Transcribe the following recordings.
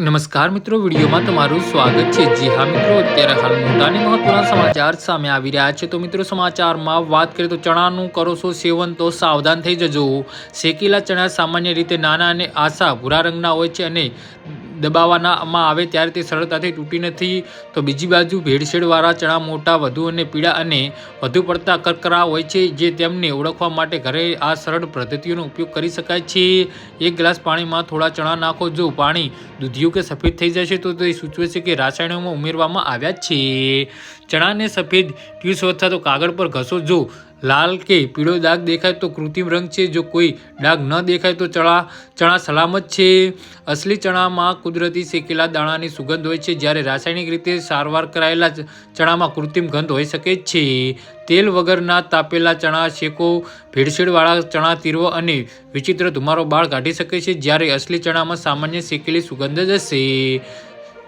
નમસ્કાર મિત્રો, વિડીયોમાં તમારું સ્વાગત છે. જી હા મિત્રો, અત્યારે હાલ મોટા અને મહત્વના સમાચાર સામે આવી રહ્યા છે. તો મિત્રો, સમાચારમાં વાત કરીએ તો ચણાનું કરો છો સેવન, તો સાવધાન થઈ જજો. શેકેલા ચણા સામાન્ય રીતે નાના અને આછા ભૂરા રંગના હોય છે અને દબાવવામાં આવે ત્યારે તે સરળતાથી તૂટી નથી. તો બીજી બાજુ ભેળસેળવાળા ચણા મોટા, વધુ અને પીળા અને વધુ પડતા કરકરા હોય છે જે તેમને ઓળખવા માટે ઘરે આ સરળ પદ્ધતિઓનો ઉપયોગ કરી શકાય છે. એક ગ્લાસ પાણીમાં થોડા ચણા નાખો. જો પાણી દૂધિયું કે સફેદ થઈ જશે તો તે સૂચવે છે કે રાસાયણોમાં ઉમેરવામાં આવ્યા છે. ચણાને સફેદ ટ્યુસ અથવા તો કાગળ પર ઘસો. જો લાલ કે પીળો દાગ દેખાય તો કૃત્રિમ રંગ છે. જો કોઈ ડાઘ ન દેખાય તો ચણા ચણા સલામત છે. અસલી ચણામાં કુદરતી શેકેલા દાણાની સુગંધ હોય છે. જ્યારે રાસાયણિક રીતે સારવાર કરાયેલા ચણામાં કૃત્રિમ ગંધ હોઈ શકે છે. તેલ વગરના તાપેલા ચણા, શેકો, ભેળસેળવાળા ચણા તીરવો અને વિચિત્ર ધુમારો બાળ કાઢી શકે છે. જ્યારે અસલી ચણામાં સામાન્ય શેકેલી સુગંધ જ હશે.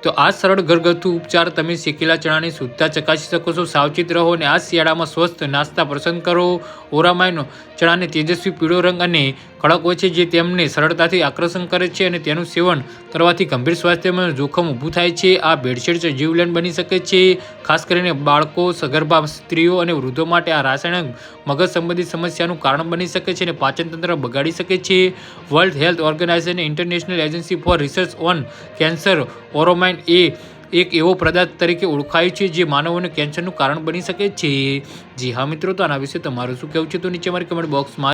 તો આ સરળ ઘરગથ્થુ ઉપચાર તમે શેકેલા ચણાને શુદ્ધતા ચકાસી શકો છો, સાવચેત રહો અને આ શિયાળામાં સ્વસ્થ નાસ્તા પસંદ કરો. ઓરામાઇનો ચણાને તેજસ્વી પીળો રંગ અને કડક હોય છે જે તેમને સરળતાથી આકર્ષણ કરે છે અને તેનું સેવન કરવાથી ગંભીર સ્વાસ્થ્યમાં જોખમ ઊભું થાય છે. આ ભેળસેળ જીવલેણ બની શકે છે. ખાસ કરીને બાળકો, સગર્ભા સ્ત્રીઓ અને વૃદ્ધો માટે આ રાસાયણિક મગજ સંબંધિત સમસ્યાનું કારણ બની શકે છે અને પાચનતંત્ર બગાડી શકે છે. World Health Organization International Agency for Research on Cancer, auramine એ એક એવો પદાર્થ તરીકે ઓળખાય છે જે માનવોને કેન્સરનું કારણ બની શકે છે. જી હા મિત્રો, તો આના વિશે તમારું શું કહેવું છે? તો નીચે મારી કમેન્ટ બોક્સમાં